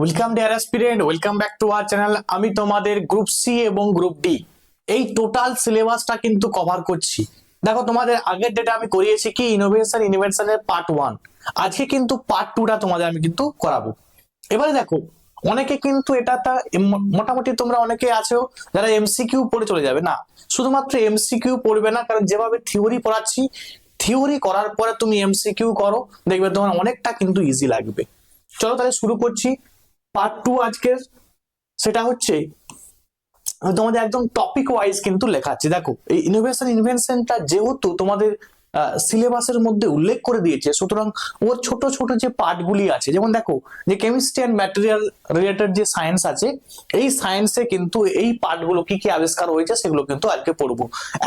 Welcome dear aspirant welcome back to our channel আমি তোমাদের group C এবং group D এই টোটাল সিলেবাসটা কিন্তু কভার করছি। দেখো, তোমাদের আগের ডেটা আমি করিয়েছি কি? ইনোভেশন ইনোভেশনের পার্ট ওয়ান আজকে কিন্তু পার্ট টুটা তোমাদের আমি কিন্তু করাবো। এবারে দেখো, অনেকে কিন্তু এটা মোটামুটি তোমরা অনেকে আছো যারা এমসিকিউ পড়ে চলে যাবে, না? শুধুমাত্র এমসিকিউ পড়বে না, কারণ যেভাবে থিওরি পড়াচ্ছি থিওরি করার পরে তুমি এমসিকিউ করো, দেখবে তোমার অনেকটা কিন্তু ইজি লাগবে। চলো তাহলে শুরু করছি। পার্ট টু আজকের সেটা হচ্ছে, তোমাদের একদম টপিক ওয়াইজ কিন্তু লেখা আছে। দেখো, এই ইনোভেশন ইনভেনশনটা যেহেতু তোমাদের সিলেবাসের মধ্যে উল্লেখ করে দিয়েছে। সুতরাং ওর ছোট ছোট যে পার্টগুলি আছে, যেমন দেখো, যে কেমিস্ট্রি অ্যান্ড ম্যাটেরিয়াল রিলেটেড যে সায়েন্স আছে, এই সায়েন্সে কিন্তু এই পার্টগুলো কি কি আবিষ্কার হয়েছে, সেগুলো কিন্তু আজকে পড়ব।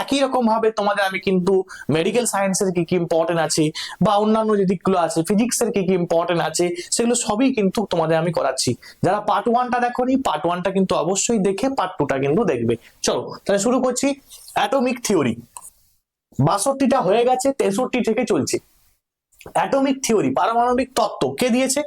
একই রকম ভাবে তোমাদের আমি কিন্তু মেডিকেল সায়েন্সের কি কি ইম্পর্টেন্ট আছে, বা অন্যান্য যে দিকগুলো আছে ফিজিক্সের কি কি ইম্পর্টেন্ট আছে, সেগুলো সবই কিন্তু তোমাদের আমি করাচ্ছি। যারা পার্ট ওয়ানটা দেখোনি পার্ট ওয়ানটা কিন্তু অবশ্যই দেখে পার্ট টুটা কিন্তু দেখবে। চলো, তাহলে শুরু করছি। অ্যাটমিক থিওরি বাষট্টিটা হয়ে গেছে, তেষট্টি থেকে চলছে। অ্যাটমিক থিওরি পারমাণবিক তত্ত্ব, কে দিয়েছে?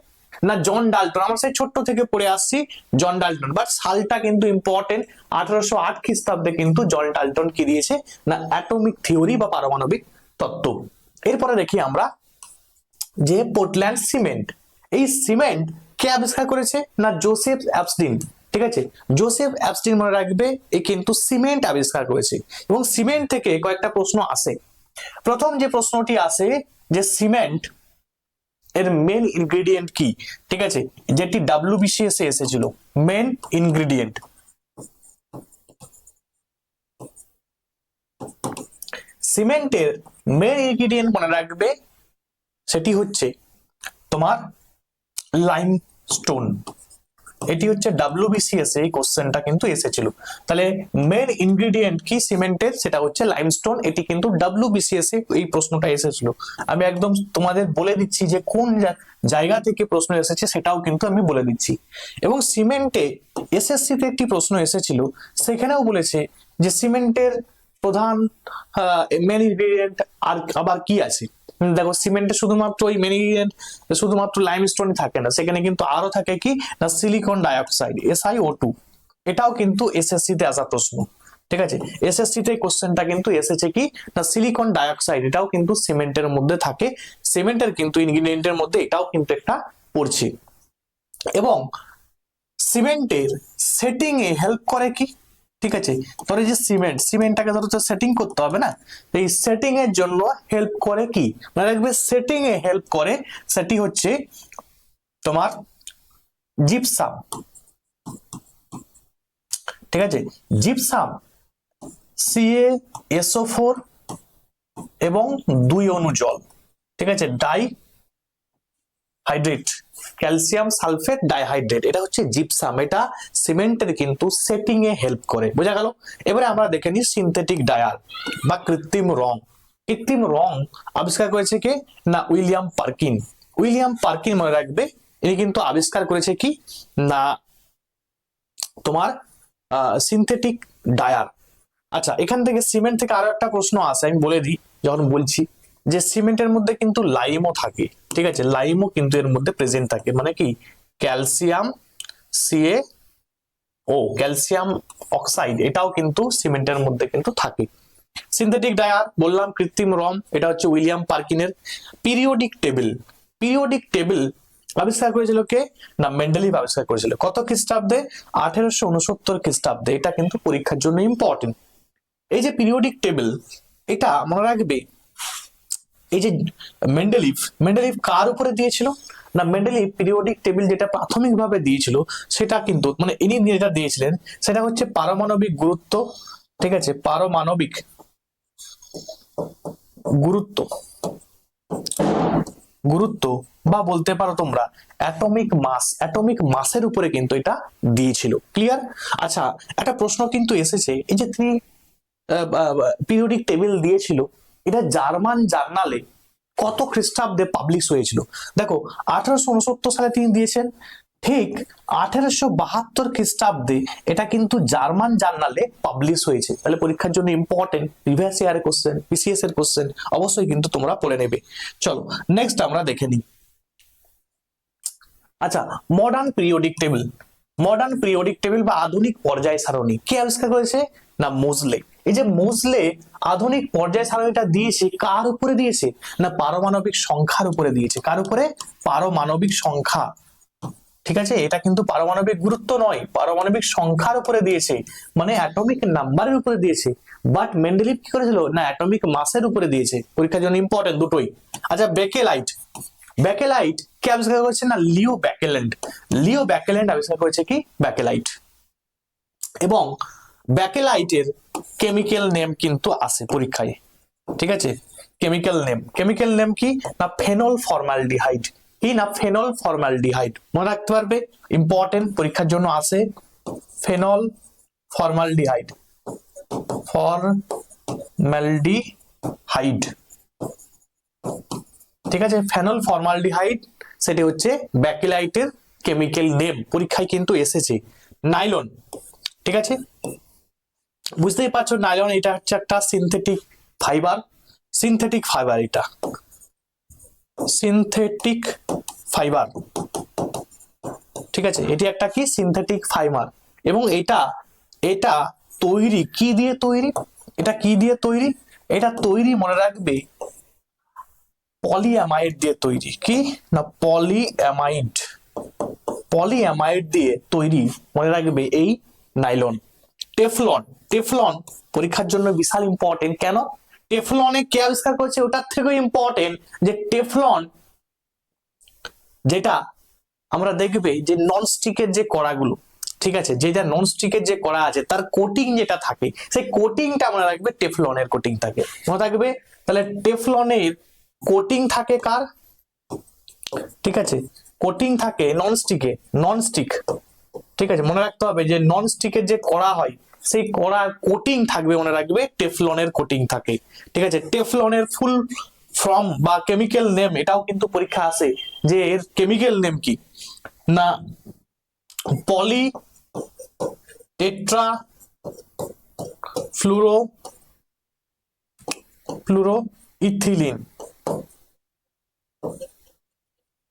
না, জন ডাল্টন। আমরা সেই ছোট্ট থেকে পড়ে আসছি জন ডাল্টন। বাট সালটা কিন্তু ইম্পর্টেন্ট আঠারোশো আট খ্রিস্টাব্দে কিন্তু জন ডাল্টন কি দিয়েছে? না অ্যাটমিক থিওরি বা পারমাণবিক তত্ত্ব। এরপরে দেখি আমরা যে পোর্টল্যান্ড সিমেন্ট। এই সিমেন্ট কে আবিষ্কার করেছে? না, জোসেফ অ্যাপসডিন ঠিক আছে? জোসেফ অ্যাপসডিন মনে রাখবে, এ কিন্তু সিমেন্ট আবিষ্কার করেছে। এবং সিমেন্ট থেকে কয়েকটা প্রশ্ন আসে। প্রথম যে প্রশ্নটি আসে যে সিমেন্ট এর মেন ইনগ্রেডিয়েন্ট কি? ঠিক আছে? যেটি ডাব্লিউবিসিএস এ এসেছিল। মেন ইনগ্রেডিয়েন্ট সিমেন্টের মেন ইনগ্রেডিয়েন্ট মনে রাখবে, সেটি হচ্ছে তোমার লাইম স্টোন এটি হচ্ছে ডাব্লিউবিসিএস এই কোশ্চেনটা কিন্তু এসেছিল। তাহলে মেন ইনগ্রেডিয়েন্ট কি সিমেন্টের সেটা হচ্ছে লাইমস্টোন এটি কিন্তু ডাব্লিউবিসিএস এই প্রশ্নটা এসেছিল। আমি একদম তোমাদের বলে দিচ্ছি যে কোন জায়গা থেকে প্রশ্ন এসেছে সেটাও কিন্তু আমি বলে দিচ্ছি। এবং সিমেন্টে এসএসসি তে একটি প্রশ্ন এসেছিল। সেখানেও বলেছে যে সিমেন্টের প্রধান মেন ইনগ্রেডিয়েন্ট আর আবার কি আছে? দেখো সিমেন্টে শুধুমাত্র ওই মেন ইনগ্রেডিয়েন্ট শুধুমাত্র লাইমস্টোন থাকে না। সেখানে কিন্তু আরও থাকে কি? না সিলিকন ডাইঅক্সাইড এসআইও টু এটাও কিন্তু এসএসসি তে আসা প্রশ্ন। ঠিক আছে? এসএসসি তে কোশ্চেনটা কিন্তু এসেছে কি? না সিলিকন ডাইঅক্সাইড এটাও কিন্তু সিমেন্টের মধ্যে থাকে। সিমেন্টের কিন্তু ইনগ্রেডিয়েন্টের মধ্যে এটাও কিন্তু একটা পড়ছে। এবং সিমেন্টের সেটিং এ হেল্প করে কি? ঠিক আছে? ধরো এই যে সিমেন্ট সিমেন্টটাকে ধরো তো সেটিং করতে হবে না? এই সেটিং এর জন্য হেল্প করে কি? মানে দেখবে সেটিং এ হেল্প করে, সেটি হচ্ছে তোমার জিপসাম ঠিক আছে? জিপসাম সিএ এসও ফোর এবং দুই অণু জল। ঠিক আছে? Dihydrate. Calcium sulphate dihydrate, এটা হচ্ছে জিপসাম, এটা সিমেন্টের কিন্তু সেটিং এ হেল্প করে। বোঝা গেল? এবারে আমরা দেখে নিই সিনথেটিক ডায়াল বা কৃত্রিম রং। কৃত্রিম রং আবিষ্কার করেছে কে? না, উইলিয়াম পার্কিন। উইলিয়াম পার্কিন মনে রাখবে, ইনি কিন্তু আবিষ্কার করেছে কি? না, তোমার সিনথেটিক ডায়ার আচ্ছা এখান থেকে সিমেন্ট থেকে আরও একটা প্রশ্ন আসে, আমি বলে দিই, যখন বলছি। যে সিমেন্টের মধ্যে কিন্তু লাইমও থাকে, ঠিক আছে? লাইমও কিন্তু এর মধ্যে প্রেজেন্ট থাকে। মানে কি? Calcium CA O calcium oxide এটাও কিন্তু সিমেন্টের মধ্যে কিন্তু থাকে। সিনথেটিক ডায়ার বললাম কৃত্রিম রম এটা হচ্ছে উইলিয়াম পার্কিনের পিরিয়ডিক টেবিল পিরিয়ডিক টেবিল আবিষ্কার করেছিল কে? না মেন্ডেলিভ আবিষ্কার করেছিল। কত খ্রিস্টাব্দে? আঠেরোশো উনসত্তর খ্রিস্টাব্দে। এটা কিন্তু পরীক্ষার জন্য ইম্পর্টেন্ট এই যে পিরিয়ডিক টেবিল এটা মনে রাখবে এই যে মেন্ডেলিভ মেন্ডেলিভ কার উপরে দিয়েছিল? না মেন্ডেলিভ পিরিয়ডিক টেবিল যেটা প্রাথমিকভাবে দিয়েছিল, সেটা কিন্তু মানে ইনি যেটা দিয়েছিলেন, সেটা হচ্ছে পারমাণবিক গুরুত্ব, ঠিক আছে? পারমাণবিক গুরুত্ব। গুরুত্ব, বা বলতে পারো তোমরা অ্যাটমিক মাস অ্যাটমিক মাসের উপরে কিন্তু এটা দিয়েছিল। ক্লিয়ার আচ্ছা একটা প্রশ্ন কিন্তু এসেছে, এই যে তিনি পিরিয়ডিক টেবিল দিয়েছিল এটা জার্মান জার্নালে কত খ্রিস্টাব্দে পাবলিশ হয়েছিল? দেখো, আঠারোশো উনসত্তর সালে তিনি দিয়েছেন। ঠিক আঠারোশো বাহাত্তর খ্রিস্টাব্দে এটা কিন্তু জার্মান জার্নালে পাবলিশ হয়েছে। তাহলে পরীক্ষার জন্য important previous year question PCS এর কোশ্চেন অবশ্যই কিন্তু তোমরা পড়ে নেবে। চলো নেক্সট আমরা দেখে নিই। আচ্ছা modern periodic table modern periodic table বা আধুনিক পর্যায় সারণী, কে আবিষ্কার করেছে? না মোজলে এই যে মোজলে আধুনিক পর্যায় সারণীটা দিয়েছে, কার উপরে দিয়েছে? না পারমাণবিক সংখ্যার উপরে দিয়েছে? কার উপরে? পারমাণবিক সংখ্যা। ঠিক আছে? এটা কিন্তু পারমাণবিক গুরুত্ব নয়। পারমাণবিক সংখ্যার উপরে দিয়েছে। মানে অ্যাটমিক নাম্বারের উপরে দিয়েছে। বাট মেন্ডেলিভ কি করেছিল? না অ্যাটমিক মাসের উপরে দিয়েছে। পরীক্ষার জন্য ইম্পর্টেন্ট দুটোই। আচ্ছা বেকেলাইট ব্যাকেলাইট কে আবিষ্কার করেছে? না লিও ব্যাকেল্যান্ড লিও ব্যাকেল্যান্ড আবিষ্কার করেছে কি? ব্যাকেলাইট এবং ব্যাকেলাইটের কেমিক্যাল নেম কিন্তু আসে পরীক্ষায়। ঠিক আছে? কেমিক্যাল নেম কেমিক্যাল নেম কি? না ফেনল ফর্মালডিহাইড কি না ফেনল ফর্মালডিহাইড মনে রাখতে পারবে? ইম্পর্টেন্ট পরীক্ষার জন্য আসে ফেনল ফর্মালডিহাইড ফর্মালডিহাইড ঠিক আছে? ফেনল ফর্মালডিহাইড সেটি হচ্ছে ব্যাকেলাইটের কেমিক্যাল নেম পরীক্ষায় কিন্তু এসেছে। নাইলন। ঠিক আছে? বুঝতেই পারছ, নাইলন এটা হচ্ছে একটা সিনথেটিক ফাইবার সিনথেটিক ফাইবার এটা। সিনথেটিক ফাইবার ঠিক আছে, এটি একটা কি? সিনথেটিক ফাইবার এবং এটা এটা তৈরি, কি দিয়ে তৈরি? এটা কি দিয়ে তৈরি? এটা তৈরি মনে রাখবে পলিঅ্যামাইড দিয়ে তৈরি। কি? না পলিঅ্যামাইড পলিঅ্যামাইড দিয়ে তৈরি মনে রাখবে এই নাইলন। টেফলন টেফলন পরীক্ষার জন্য বিশাল ইম্পর্টেন্ট কেন? টেফলনে কে আবিষ্কার করছে? ওটার থেকেও ইম্পর্টেন্ট যে টেফলন যেটা আমরা দেখবে যে নন স্টিকের যে কড়াগুলো, ঠিক আছে? যেটা নন স্টিকের যে কড়া আছে, তার কোটিং যেটা থাকে, সেই কোটিংটা মনে রাখবে টেফলনের কোটিং থাকে। মনে থাকবে? তাহলে টেফলনের কোটিং থাকে কার? ঠিক আছে? কোটিং থাকে নন স্টিকে নন স্টিক ঠিক আছে? মনে রাখতে হবে যে নন স্টিকের যে কড়া হয় সেই কড়ার কোটিং থাকবে মনে রাখবে টেফলনের কোটিং থাকে। ঠিক আছে? টেফলনের ফুল ফর্ম বা কেমিক্যাল নেম এটাও কিন্তু পরীক্ষা আসে যে এর কেমিক্যাল নেম কি? না poly tetra fluoro fluoro ethylene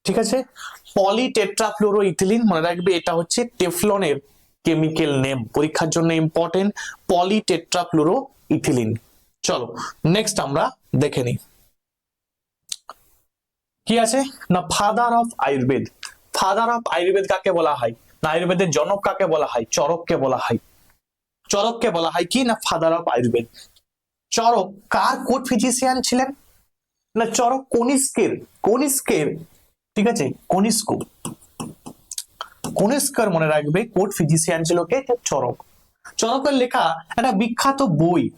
ঠিক আছে? পলি টেট্রাফ্লোরো ইথিলিন মনে রাখবে, এটা হচ্ছে টেফলনের কেমিক্যাল নেম পরীক্ষার জন্য ইম্পর্টেন্ট পলি টেট্রাফ্লোরো ইথিলিন চলো নেক্সট আমরা দেখে নিই। কি আছে? না father of Ayurveda father of Ayurveda কাকে বলা হয়? না আয়ুর্বেদের জনক কাকে বলা হয়? চরককে বলা হয়। চরককে বলা হয় কি? না ফাদার অফ আয়ুর্বেদ চরক কার কোট ফিজিশিয়ান ছিলেন? না, চরক কনিষ্কের কনিষ্কের, ঠিক আছে? কনিষ্ক। কনিষ্কর মনে রাখবে কোট ফিজিশিয়ান ছিল কে? চরক। চরকের লেখা একটা বিখ্যাত বই,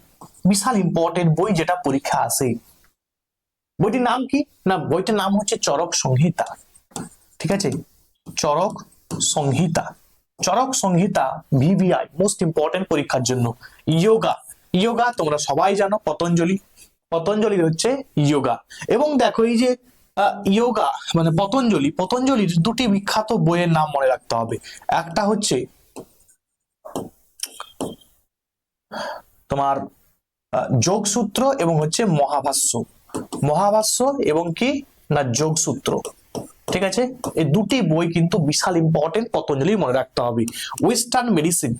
বিশাল ইম্পর্টেন্ট বই যেটা পরীক্ষা আসে। বইটির নাম কি? না, বইটার নাম হচ্ছে চরক সংহিতা। ঠিক আছে? Charak Samhita. Charak Samhita VVI most important পরীক্ষার জন্য। ইয়োগা। ইয়োগা তোমরা সবাই জানো, পতঞ্জলি। পতঞ্জলি হচ্ছে ইয়োগা। এবং দেখো এই যে ইয়োগা মানে পতঞ্জলি। পতঞ্জলির দুটি বিখ্যাত বইয়ের নাম মনে রাখতে হবে। একটা হচ্ছে তোমার যোগসূত্র এবং হচ্ছে মহাভাষ্য। মহাভাষ্য এবং কি? না, যোগসূত্র। ঠিক আছে? এই দুটি বই কিন্তু বিশাল ইম্পর্টেন্ট পতঞ্জলি মনে রাখতে হবে। ওয়েস্টার্ন মেডিসিন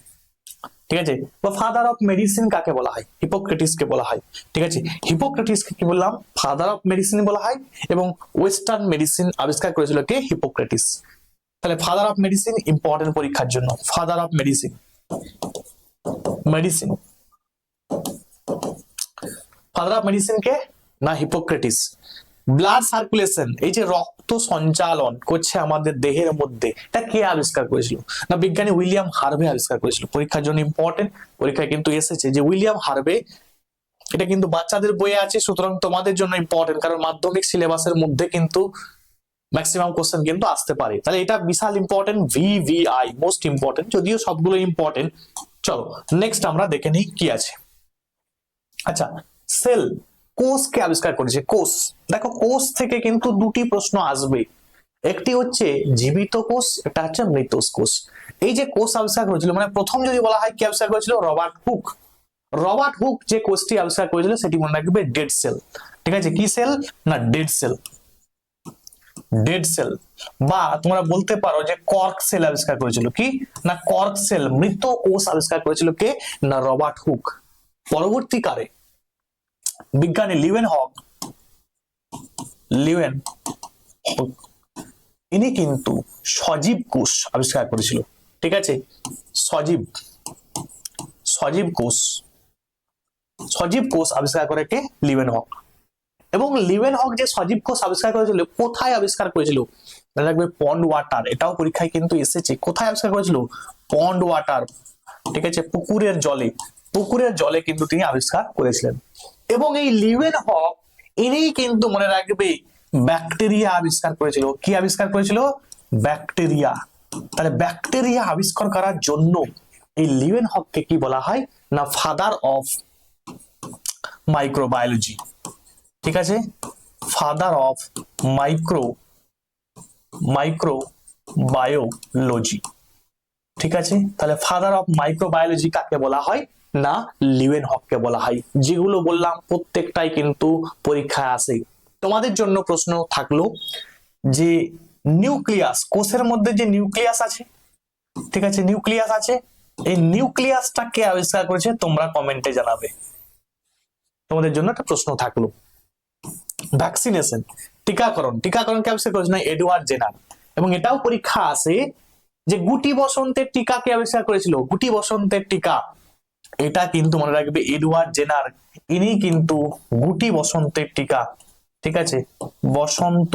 ঠিক আছে? বা ফাদার অফ মেডিসিন কাকে বলা হয়? হিপোক্রেটিসকে বলা হয়। ঠিক আছে? হিপোক্রেটিসকে কি বললাম ফাদার অফ মেডিসিন বলা হয় এবং ওয়েস্টার্ন মেডিসিন আবিষ্কার করেছিল কে? হিপোক্রেটিস তাহলে ফাদার অফ মেডিসিন ইম্পর্টেন্ট পরীক্ষার জন্য। Father of medicine medicine father of medicine কে? না হিপোক্রেটিস ব্লাড সার্কুলেশন এই যে রক্ত সঞ্চালন করছে আমাদের দেহের মধ্যে, এটা কে আবিষ্কার করেছিল? না, বিজ্ঞানী উইলিয়াম হার্ভে আবিষ্কার করেছিল। পরীক্ষার জন্য ইম্পর্টেন্ট পরীক্ষায় কিন্তু এসেছে যে উইলিয়াম হার্ভে, এটা কিন্তু বাচ্চাদের বইয়ে আছে, সুতরাং তোমাদের জন্য ইম্পর্টেন্ট কারণ মাধ্যমিক সিলেবাসের মধ্যে কিন্তু ম্যাক্সিমাম কোশ্চেন কিন্তু আসতে পারে। তাহলে এটা বিশাল ইম্পর্টেন্ট ভিভিআই মোস্ট ইম্পর্টেন্ট যদিও সবগুলো ইম্পর্টেন্ট চলো নেক্সট আমরা দেখে নিই কি আছে। আচ্ছা সেল কোষকে আবিষ্কার করেছে, কোষ। দেখো, কোষ থেকে কিন্তু দুটি প্রশ্ন আসবে। একটি হচ্ছে জীবিত কোষ, একটা হচ্ছে মৃত কোষ। এই যে কোষ আবিষ্কার করেছিল মানে প্রথম যদি বলা হয় কি আবিষ্কার করেছিল? Robert Hooke. রবার্ট হুক যে কোষটি আবিষ্কার করেছিল, সেটি মনে রাখবে ডেড সেল। ঠিক আছে? কি সেল? না, ডেড সেল। Dead cell. বা তোমরা বলতে পারো যে কর্ক সেল আবিষ্কার করেছিল কি? না, কর্ক সেল মৃত কোষ আবিষ্কার করেছিল কে? না, রবার্ট হুক। পরবর্তীকালে বিজ্ঞানী লিওয়েন হক হক, ইনি কিন্তু সজীব কোষ আবিষ্কার করেছিল। ঠিক আছে? সজীব সজীব কোষ সজীব কোষ আবিষ্কার করে কে? লিওয়েন হক। এবং লিওয়েন হক যে সজীব কোষ আবিষ্কার করেছিল, কোথায় আবিষ্কার করেছিল? রাখবে পন্ড ওয়াটার এটাও পরীক্ষায় কিন্তু এসেছে। কোথায় আবিষ্কার করেছিল? পন্ড ওয়াটার ঠিক আছে? পুকুরের জলে। পুকুরের জলে কিন্তু তিনি আবিষ্কার করেছিলেন। এবং এই লিওয়েন হক, ইনিই কিন্তু মনে রাখবে ব্যাকটেরিয়া আবিষ্কার করেছিল। কি আবিষ্কার করেছিল? ব্যাকটেরিয়া। তাহলে ব্যাকটেরিয়া আবিষ্কার করার জন্য এই লিওয়েন হককে কি বলা হয়? না, ফাদার অফ মাইক্রোবায়োলজি। ঠিক আছে? Father of micro microbiology ঠিক আছে? তাহলে ফাদার অফ মাইক্রোবায়োলজি কাকে বলা হয়? না লিওয়েন হককে বলা হয়। যেগুলো বললাম প্রত্যেকটাই কিন্তু পরীক্ষায় আসে তোমাদের জন্য প্রশ্ন থাকল যে নিউক্লিয়াস, কোষের মধ্যে যে নিউক্লিয়াস আছে, ঠিক আছে, নিউক্লিয়াস আছে, এই নিউক্লিয়াসটা কে আবিষ্কার করেছে তোমরা কমেন্টে জানাবে। তোমাদের জন্য একটা প্রশ্ন থাকল। ভ্যাকসিনেশন টিকাকরণ টিকাকরণ কে আবিষ্কার করেছে না, এডওয়ার্ড জেনার। এবং এটাও পরীক্ষা আসে যে গুটি বসন্তের টিকা কে আবিষ্কার করেছিল। গুটি বসন্তের টিকা। এটা কিন্তু মনে রাখবে এডওয়ার্ড জেনার। ইনি কিন্তু গুটি বসন্তের টিকা, ঠিক আছে? বসন্ত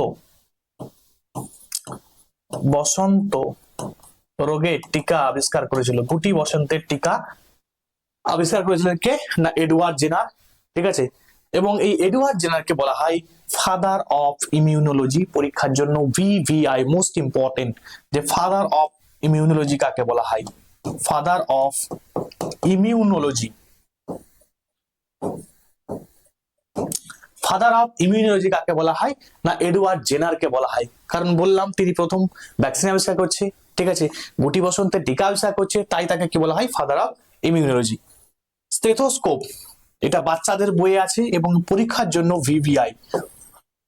বসন্ত রোগের টিকা আবিষ্কার করেছিল। গুটি বসন্তের টিকা আবিষ্কার করেছিলেন কে? না, এডওয়ার্ড জেনার, ঠিক আছে? এবং এই এডওয়ার্ড জেনারকে বলা হয় ফাদার অফ ইমিউনোলজি পরীক্ষার জন্য ভিভিআই মোস্ট ইম্পর্টেন্ট যে ফাদার অফ ইমিউনোলজি কাকে বলা হয়। Father of immunology father of immunology কাকে বলা হয়? না এডওয়ার্ড জেনারকে বলা হয়। কারণ বললাম, তিনি প্রথম ভ্যাকসিন আবিষ্কার করছে, ঠিক আছে? গুটি বসন্তের টিকা আবিষ্কার করছে, তাই তাকে কি বলা হয়? ফাদার অফ ইমিউনোলজি স্টেথোস্কোপ এটা বাচ্চাদের বইয়ে আছে এবং পরীক্ষার জন্য ভিভিআই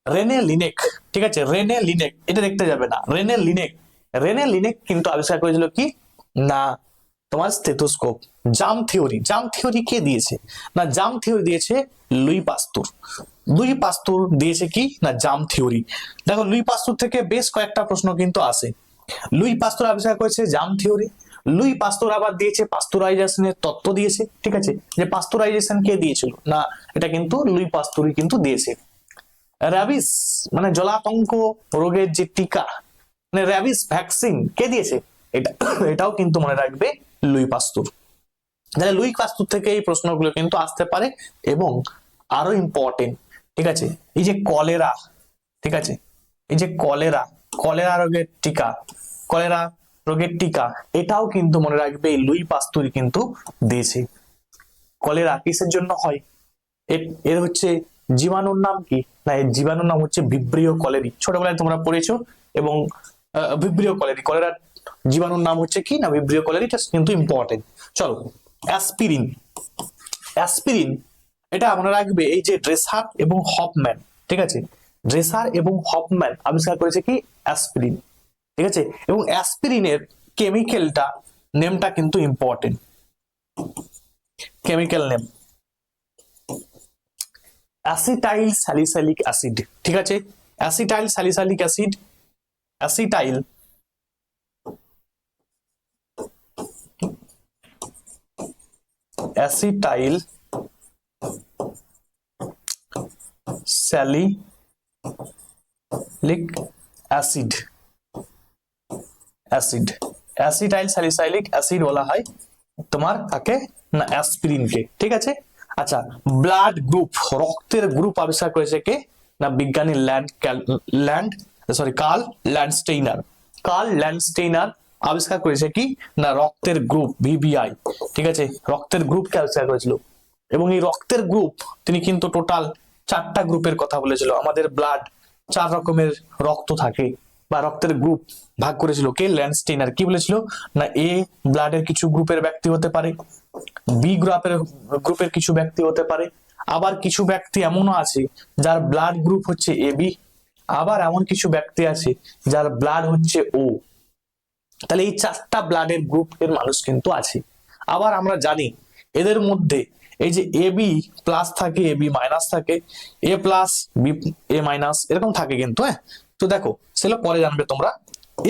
রেনে লিনেক ঠিক আছে? রেনে লিনেক এটা দেখতে যাবে না। রেনে লিনেক রেনে লিনেক কিন্তু আবিষ্কার করেছিল কি? না, তোমার stethoscope germ theory germ theory কে দিয়েছে? না জাম থিওরি দিয়েছে লুই পাস্তুর। লুই পাস্তুর দিয়েছে কি? না জাম থিওরি দেখো, লুই পাস্তুর থেকে বেশ কয়েকটা প্রশ্ন কিন্তু আসে। লুই পাস্তুর আবিষ্কার করেছে জাম থিওরি লুই পাস্তুর আবার দিয়েছে পাস্তুরাইজেশনের তত্ত্ব দিয়েছে, ঠিক আছে? যে পাস্তুরাইজেশন কে দিয়েছিল? না, এটা কিন্তু লুই পাস্তুরি কিন্তু দিয়েছে। র্যাবিস মানে জলাতঙ্ক রোগের যে টিকা মানে র্যাবিস ভ্যাকসিন কে দিয়েছে? এটা, এটাও কিন্তু মনে রাখবে লুই পাস্তুর। তাহলে লুই পাস্তুর থেকে এই প্রশ্নগুলো কিন্তু আসতে পারে এবং আরও ইম্পর্টেন্ট ঠিক আছে? এই যে কলেরা, ঠিক আছে? এই যে কলেরা কলেরা রোগের টিকা, কলেরা রোগের টিকা, এটাও কিন্তু মনে রাখবে লুই পাস্তুরি কিন্তু দিয়েছে কলেরা কিসের জন্য হয়? এর- হচ্ছে জীবাণুর নাম কি? না, এর জীবাণুর নাম হচ্ছে ভিব্রিও কলেরি। ছোটবেলায় তোমরা পড়েছো এবং ভিব্রিও কলেরি, কলেরার জীবাণুর নাম হচ্ছে কি? না ভিব্রিও কলেরি এটা কিন্তু ইম্পর্টেন্ট চলো অ্যাসপিরিন অ্যাসপিরিন এটা মনে রাখবে এই যে ড্রেসার এবং হপম্যান, ঠিক আছে? ড্রেসার এবং হপম্যান আবিষ্কার করেছে কি? অ্যাসপিরিন ঠিক আছে? এবং অ্যাসপিরিনের কেমিক্যালটা নেমটা কিন্তু important chemical name acetyl salicylic acid ঠিক আছে? Acetyl salicylic acid acetyl acetyl salicylic acid. Acid. Acetyl salicylic acid বলা হয় তোমার, কাকে? না, অ্যাসপিরিনকে। ঠিক আছে? আচ্ছা ব্লাড গ্রুপ, রক্তের গ্রুপ আবিষ্কার করেছে কে? না, বিজ্ঞানী land land, sorry, Karl Landsteiner. Karl Landsteiner আবিষ্কার করেছে কি? না, রক্তের গ্রুপ ভিভিআই ঠিক আছে? রক্তের গ্রুপকে আবিষ্কার করেছিল। এবং এই রক্তের গ্রুপ তিনি কিন্তু টোটাল চারটা গ্রুপের কথা বলেছিল। আমাদের ব্লাড চার রকমের রক্ত থাকে, বা রক্তের গ্রুপ ভাগ করেছিল। কে? ল্যান্ডস্টেইনার কি বলেছিল? না এ ব্লাডের কিছু গ্রুপের ব্যক্তি হতে পারে বি গ্রুপের গ্রুপের কিছু ব্যক্তি হতে পারে। আবার কিছু ব্যক্তি এমনও আছে, যার ব্লাড গ্রুপ হচ্ছে এ বি আবার এমন কিছু ব্যক্তি আছে, যার ব্লাড হচ্ছে ও তাহলে এই চারটা ব্লাডের গ্রুপের মানুষ কিন্তু আছে। আবার আমরা জানি এদের মধ্যে এই যে এ বি প্লাস থাকে এ বি মাইনাস থাকে A plus B A minus এরকম থাকে কিন্তু হ্যাঁ? তো দেখো, সেগুলো পরে জানবে তোমরা।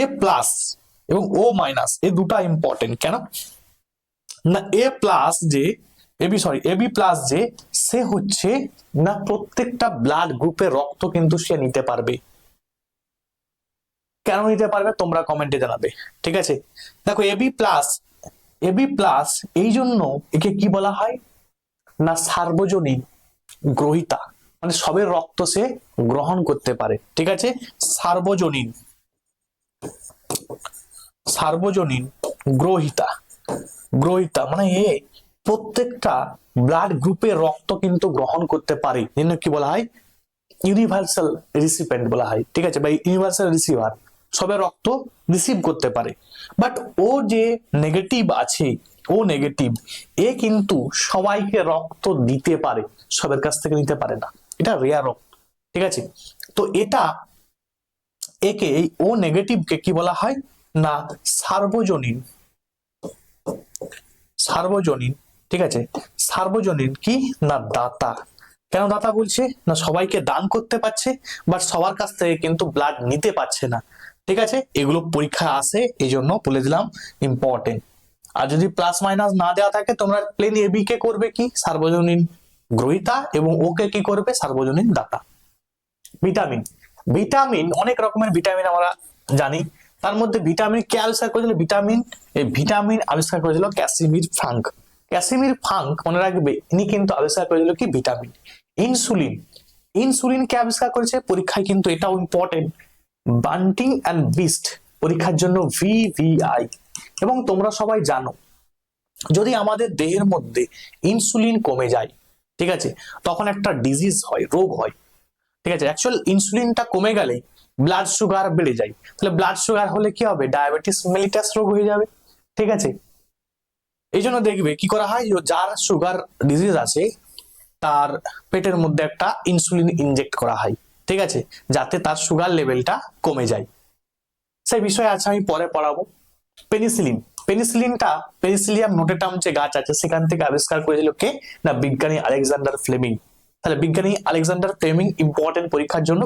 এ প্লাস এবং ও মাইনাস এই দুটা ইম্পর্টেন্ট কেন? না এ প্লাস যে এবি সরি এবি প্লাস যে, সে হচ্ছে না প্রত্যেকটা ব্লাড গ্রুপের রক্ত কিন্তু সে নিতে পারবে। কেন নিতে পারবে? তোমরা কমেন্টে জানাবে। ঠিক আছে? দেখো এবি প্লাস এবি প্লাস এই জন্য একে কি বলা হয়? না, সার্বজনীন গ্রহিতা। মানে সবের রক্ত সে গ্রহণ করতে পারে। ঠিক আছে? সার্বজনীন। সার্বজনীন গ্রহিতা। গ্রহিতা মানে এ, প্রত্যেকটা ব্লাড গ্রুপের রক্ত কিন্তু গ্রহণ করতে পারে। জন্য কি বলা হয়? ইউনিভার্সাল রিসিপেন্ট বলা হয়। ঠিক আছে? বা ইউনিভার্সাল রিসিভার সবে রক্ত রিসিভ করতে পারে। বাট ও যে নেগেটিভ আছে, ও নেগেটিভ এ কিন্তু সবাইকে রক্ত দিতে পারে, সবের কাছ থেকে নিতে পারে না। এটা রেয়ার রক্ত, ঠিক আছে? তো এটা একে এই ও নেগেটিভকে কি বলা হয়? না, সার্বজনীন। সার্বজনীন, ঠিক আছে? সার্বজনীন কি? না, দাতা। কেন দাতা বলছে? না, সবাইকে দান করতে পারছে বাট সবার কাছ থেকে কিন্তু ব্লাড নিতে পারছে না। ঠিক আছে? এগুলো পরীক্ষা আসে এই জন্য বলে দিলাম ইম্পর্টেন্ট আর যদি প্লাস মাইনাস না দেওয়া থাকে, তোমরা প্লেন এবি কে করবে কি? সার্বজনীন গ্রহিতা এবং ওকে কি করবে? সার্বজনীন দাতা। ভিটামিন ভিটামিন অনেক রকমের ভিটামিন আমরা জানি। তার মধ্যে ভিটামিন কে আবিষ্কার করেছিল? ভিটামিন এই ভিটামিন আবিষ্কার করেছিল ক্যাসিমির ফ্রাঙ্ক ক্যাসিমির ফ্রাঙ্ক মনে রাখবে, ইনি কিন্তু আবিষ্কার করেছিল কি? ভিটামিন ইনসুলিন ইনসুলিন কে আবিষ্কার করেছে? পরীক্ষায় কিন্তু এটাও ইম্পর্টেন্ট বান্টিং অ্যান্ড বিস্ট পরীক্ষার জন্য ভিভিআই এবং তোমরা সবাই জানো, যদি আমাদের দেহের মধ্যে ইনসুলিন কমে যায়, ঠিক আছে, তখন একটা ডিজিজ হয়, রোগ হয়। ঠিক আছে অ্যাকচুয়াল ইনসুলিনটা কমে গেলে ব্লাড সুগার বেড়ে যায়। তাহলে ব্লাড সুগার হলে কি হবে? ডায়াবেটিস মেলিটাস রোগ হয়ে যাবে। ঠিক আছে? এই জন্য দেখবে কি করা হয় যার সুগার ডিজিজ আছে, তার পেটের মধ্যে একটা ইনসুলিন ইনজেক্ট করা হয়। ঠিক আছে? যাতে তার সুগার লেভেলটা কমে যায়। সেই বিষয়ে আছে আমি পরে পড়াবো। পেনিসিলিন পেনিসিলিনটা পেনিসিলিয়াম নোটেটাম যে গাছ আছে, সেখান থেকে আবিষ্কার করেছিল কে? না, বিজ্ঞানী আলেকজান্ডার ফ্লেমিং। তাহলে বিজ্ঞানী আলেকজান্ডার ফ্লেমিং ইম্পর্টেন্ট পরীক্ষার জন্য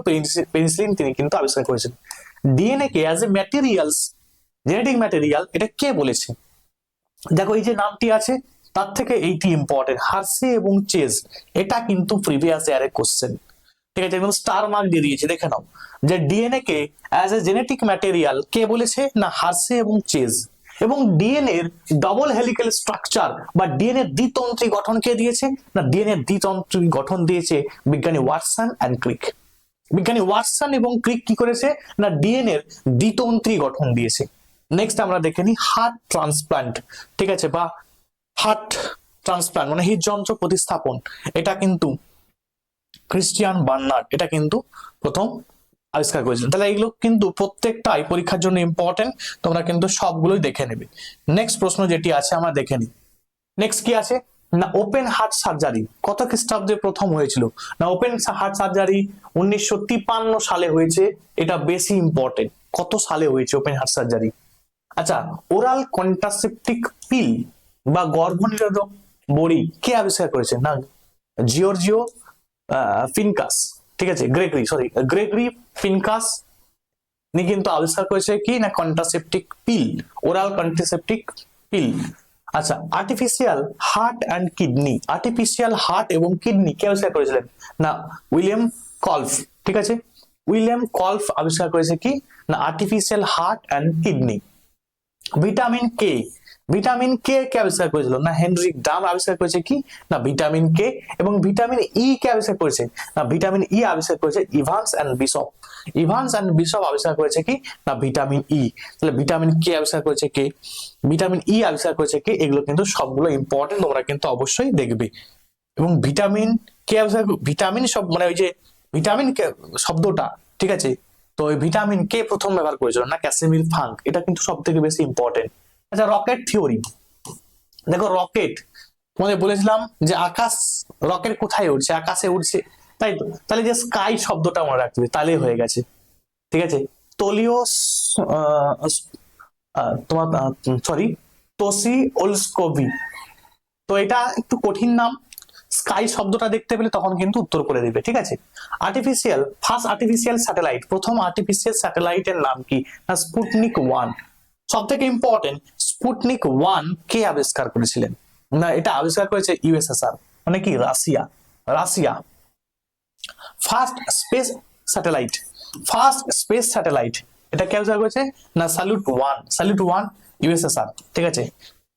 পেনিসিলিন তিনি কিন্তু আবিষ্কার করেছেন। DNA K as a materials genetic material এটা কে বলেছে? দেখো, এই যে নামটি আছে, তার থেকে এইটি ইম্পর্টেন্ট হার্সি এবং চেজ, এটা কিন্তু প্রিভিয়াস ইয়ারের কোশ্চেন ঠিক আছে একদম স্টার মার্ক দিয়ে দিয়েছে, দেখে নাও। যে ডিএনএ কে অ্যাজ এ জেনেটিক ম্যাটেরিয়াল কে বলেছে না হার্সি এবং চেজ? এবং ডিএনএ এর ডবল হেলিক্যাল স্ট্রাকচার বা ডিএনএ দ্বিতন্ত্রী গঠন কে দিয়েছে? না ডিএনএ দ্বিতন্ত্রী গঠন দিয়েছে বিজ্ঞানী ওয়াটসন অ্যান্ড ক্রিক। বিজ্ঞানী ওয়াটসন এবং ক্রিক কি করেছে? না ডিএনএ এর দ্বিতন্ত্রী গঠন দিয়েছে। নেক্সট আমরা দেখে নিই হার্ট ট্রান্সপ্লান্ট ঠিক আছে বা হার্ট ট্রান্সপ্লান্ট মানে হৃদযন্ত্র প্রতিস্থাপন। এটা কিন্তু ক্রিস্টিয়ান বার্নার্ড এটা কিন্তু প্রথম আবিষ্কার করেছিলেন। তাহলে এগুলো কিন্তু প্রত্যেকটাই পরীক্ষার জন্য ইম্পর্টেন্ট তোমরা কিন্তু সবগুলোই দেখে নেবে। নেক্সট প্রশ্ন যেটি আছে, আমরা দেখে নিই। নেক্সট কি আছে? না ওপেন হার্ট সার্জারি কত খ্রিস্টাব্দে প্রথম হয়েছিল? না ওপেন হার্ট সার্জারি উনিশশো তিপ্পান্ন সালে হয়েছে, এটা বেশি ইম্পর্টেন্ট কত সালে হয়েছে ওপেন হার্ট সার্জারি আচ্ছা ওরাল কন্ট্রাসেপটিক পিল বা গর্ভনিরোধক বড়ি কে আবিষ্কার করেছে? না জিওর্জিও ফিনকাস, ঠিক আছে? গ্রেগরি সরি গ্রেগরি, ফিনকাস, নি কিন্তু আবিষ্কার করেছে কি না contraceptive pill oral contraceptive pill আচ্ছা artificial heart and kidney artificial heart এবং কিডনি কে আবিষ্কার করেছিলেন? না, উইলিয়াম কলফ, ঠিক আছে? উইলিয়াম কলফ আবিষ্কার করেছে কি? না artificial heart and kidney vitamin K vitamin K কে আবিষ্কার করেছিল? না হেনরিক ডাম আবিষ্কার করেছে কি? না, ভিটামিন কে এবং ভিটামিন ই কে আবিষ্কার করেছে? না, ভিটামিন ই আবিষ্কার করেছে Evans and Bishop. Evans and Bishop আবিষ্কার করেছে কি? না, ভিটামিন ই তাহলে ভিটামিন কে আবিষ্কার করেছে কে? ভিটামিন ই আবিষ্কার করেছে কে? এগুলো কিন্তু সবগুলো ইম্পর্টেন্ট তোমরা কিন্তু অবশ্যই দেখবে। এবং ভিটামিন কে আবিষ্কার ভিটামিন সব মানে ওই যে ভিটামিন কে শব্দটা, ঠিক আছে? তো ওই ভিটামিন কে প্রথম ব্যবহার করেছিল, না ক্যাসিমির ফাঙ্ক। এটা কিন্তু সব থেকে বেশি ইম্পর্টেন্ট আচ্ছা রকেট থিওরি দেখো রকেট তোমাদের বলেছিলাম যে আকাশ রকেট কোথায় উঠছে আকাশে উঠছে তাই তো? তাহলে যে স্কাই শব্দটা মনে রাখতে হবে তাহলেই হয়ে গেছে। ঠিক আছে? তলীয় তোমার সরি তোসি ওলস্কোভি। তো এটা একটু কঠিন নাম। স্কাই শব্দটা দেখতে পেলে তখন কিন্তু উত্তর করে দিবে, ঠিক আছে? আর্টিফিশিয়াল ফার্স্ট আর্টিফিশিয়াল স্যাটেলাইট প্রথম আর্টিফিশিয়াল স্যাটেলাইটের নাম কি? স্পুটনিক ওয়ান সব থেকে ইম্পর্টেন্ট স্পুটনিক ওয়ান কে আবিষ্কার করেছিলেন? না, এটা আবিষ্কার করেছে ইউএসএসআর মানে কি, Russia. Russia. First space satellite first space satellite এটা কে আবিষ্কার করেছে? না Salyut one Salyut one USSR ঠিক আছে?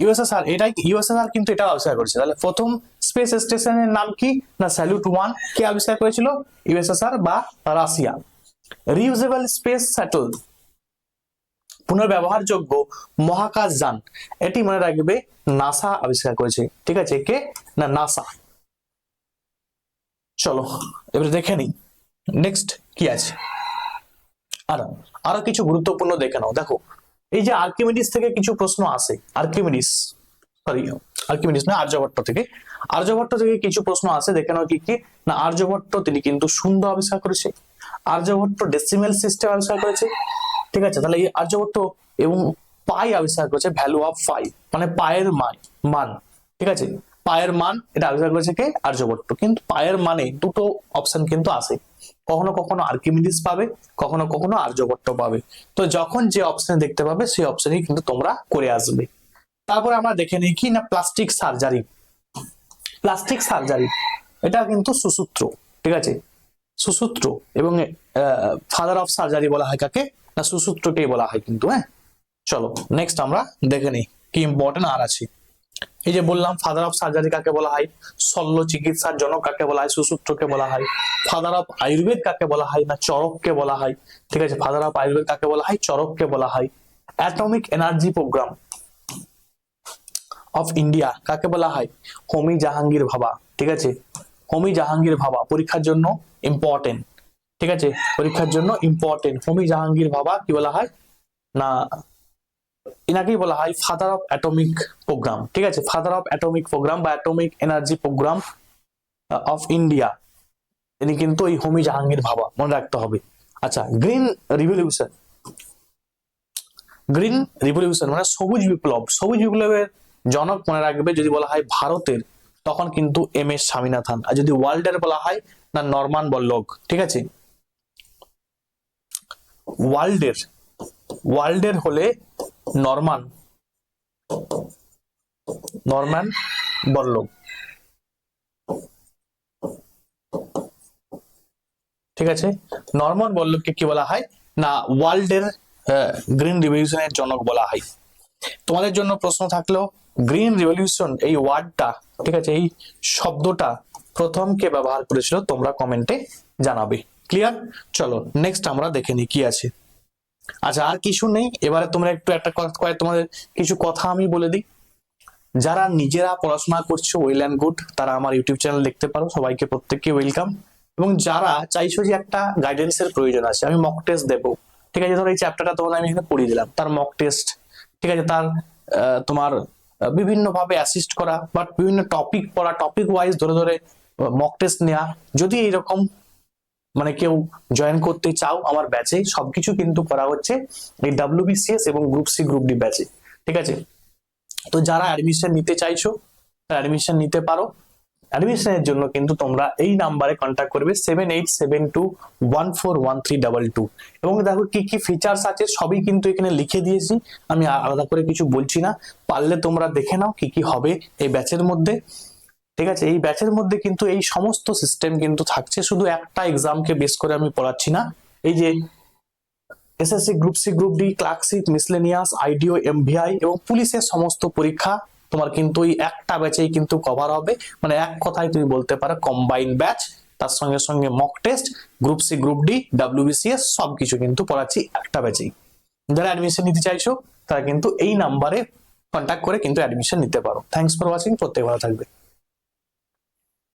ইউএসএসআর এটাই ইউএসএসআর কিন্তু এটা আবিষ্কার করেছে। তাহলে প্রথম স্পেস স্টেশনের নাম কি? না স্যালুট ওয়ান কে আবিষ্কার করেছিল? ইউএসএসআর বা রাশিয়া। রিউজেবল স্পেস স্যাটেল পুনর্ব্যবহারযোগ্য মহাকাশ যান। এটি মনে রাখবে নাসা আবিষ্কার করেছে। ঠিক আছে, কে? না, নাসা। চলো, এবারে দেখে নিই। নেক্সট কি আছে? আর, আরও কিছু গুরুত্বপূর্ণ দেখে নাও। দেখো, এই যে আর্কিমিডিস থেকে কিছু প্রশ্ন আসে। আর্কিমিডিস সরি আর্কিমিডিস না, আর্যভট্ট থেকে। আর্যভট্ট থেকে কিছু প্রশ্ন আসে, দেখে নাও কি কি? না, আর্যভট্ট তিনি কিন্তু শূন্য আবিষ্কার করেছে। আর্যভট্ট ডেসিমেল সিস্টেম আবিষ্কার করেছে। ঠিক আছে? তাহলে এই আর্যভট্ট এবং পাই আবিষ্কার করেছে ভ্যালু অফ পাই মানে পায়ের মান মান, ঠিক আছে? পায়ের মান, এটা আবিষ্কার করেছে কে? আর্যভট্ট। কিন্তু পায়ের মানে দুটো অপশন কিন্তু আসে কখনো কখনো আর্কিমিডিস পাবে, কখনো কখনো আর্যভট্ট পাবে। তো যখন যে অপশনে দেখতে পাবে, সেই অপশনই কিন্তু তোমরা করে আসবে। তারপরে আমরা দেখে নিই কি না প্লাস্টিক সার্জারি প্লাস্টিক সার্জারি এটা কিন্তু সুসূত্র, ঠিক আছে? সুসূত্র এবং ফাদার অফ সার্জারি বলা হয় কাকে? না সুসূত্রকেই বলা হয় কিন্তু হ্যাঁ? চলো নেক্সট আমরা দেখে নিই কি ইম্পর্টেন্ট আর আছে। এই যে বললাম ফাদার অফ সার্জারি কাকে বলা হয়? শল্য চিকিৎসার জনক কাকে বলা হয়? সুসূত্রকে বলা হয়। ফাদার অফ আয়ুর্বেদ কাকে বলা হয়? না চরককে বলা হয়? ঠিক আছে ফাদার অফ আয়ুর্বেদ কাকে বলা হয়? চরককে বলা হয়। Atomic energy programme of India কাকে বলা হয়? হোমি জাহাঙ্গীর ভাবা, ঠিক আছে? হোমি জাহাঙ্গীর ভাবা, পরীক্ষার জন্য ইম্পর্টেন্ট ঠিক আছে? পরীক্ষার জন্য ইম্পর্টেন্ট হোমি জাহাঙ্গীর ভাবা কি বলা হয়? না, এনাকেই বলা হয় ফাদার অফ অ্যাটমিক প্রোগ্রাম ঠিক আছে? ফাদার অফ অ্যাটমিক প্রোগ্রাম বা atomic energy programme of India ইনি কিন্তু এই হোমি জাহাঙ্গীর ভাবা মনে রাখতে হবে। আচ্ছা গ্রিন রিভলিউশন গ্রিন রিভলিউশন মানে সবুজ বিপ্লব। সবুজ বিপ্লবের জনক মনে রাখবে যদি বলা হয় ভারতের, তখন কিন্তু এম এস স্বামীনাথন। আর যদি ওয়ার্ল্ডের বলা হয়, না, নরমান বল্লভ। ঠিক আছে? ওয়ার্ল্ডের ওয়ার্ল্ডের হলে নরমান নরম্যান বল্লভ। ঠিক আছে? নরমান বল্লভকে কি বলা হয়? না, ওয়ার্ল্ডের গ্রিন রিভলিউশনের জনক বলা হয়। তোমাদের জন্য প্রশ্ন থাকলেও গ্রিন রিভলিউশন এই ওয়ার্ডটা, ঠিক আছে, এই শব্দটা প্রথম কে ব্যবহার করেছিল, তোমরা কমেন্টে জানাবে। ক্লিয়ার চলো নেক্সট আমরা দেখে নিই কি আছে। আচ্ছা আর কিছু নেই, এবারে তোমরা একটু একটা তোমাদের কিছু কথা আমি বলে দিই। যারা নিজেরা পড়াশোনা করছ ওয়েল অ্যান্ড গুড তারা আমার ইউটিউব চ্যানেল দেখতে পারো, সবাইকে প্রত্যেককে ওয়েলকাম এবং যারা চাইছো যে একটা গাইডেন্সের প্রয়োজন আছে, আমি মক টেস্ট দেবো। ঠিক আছে, ধরো এই চ্যাপ্টারটা তোমাদের আমি এখানে পড়িয়ে দিলাম, তার মক টেস্ট ঠিক আছে, তার তোমার বিভিন্ন ভাবে অ্যাসিস্ট করা বাট বিভিন্ন টপিক পড়া টপিক ওয়াইজ ধরে ধরে মক টেস্ট নেওয়া যদি এইরকম মানে কেউ জয়েন করতে চাও আমার ব্যাচে সবকিছু কিন্তু করা হচ্ছে এই ডাব্লিউবিসিএস এবং গ্রুপ সি গ্রুপ ডি ব্যাচে ঠিক আছে? তো যারা অ্যাডমিশন নিতে চাইছো অ্যাডমিশন নিতে পারো। অ্যাডমিশনের জন্য কিন্তু তোমরা এই নাম্বারে কন্ট্যাক্ট করবে seven eight seven two one four one three double two এবং দেখো কি কি ফিচার্স আছে, সবই কিন্তু এখানে লিখে দিয়েছি। আমি আলাদা করে কিছু বলছি না। পারলে তোমরা দেখে নাও কি কি হবে এই ব্যাচের মধ্যে। ঠিক আছে? এই ব্যাচের মধ্যে কিন্তু এই সমস্ত সিস্টেম কিন্তু থাকছে। শুধু একটা এক্সামকে বেস করে আমি পড়াচ্ছি না। এই যে SSC group C group D clerkship miscellaneous IDO MVI এবং পুলিশের সমস্ত পরীক্ষা তোমার কিন্তু এই একটা ব্যাচেই কিন্তু কভার হবে। মানে এক কথায় তুমি বলতে পারো কম্বাইন ব্যাচ তার সঙ্গে সঙ্গে mock test group C group D WBCS সবকিছু কিন্তু পড়াচ্ছি একটা ব্যাচেই যারা অ্যাডমিশন নিতে চাইছো, তারা কিন্তু এই নাম্বারে কন্ট্যাক্ট করে কিন্তু অ্যাডমিশন নিতে পারো। থ্যাংকস ফর ওয়াচিং প্রত্যেক ভালো থাকবে।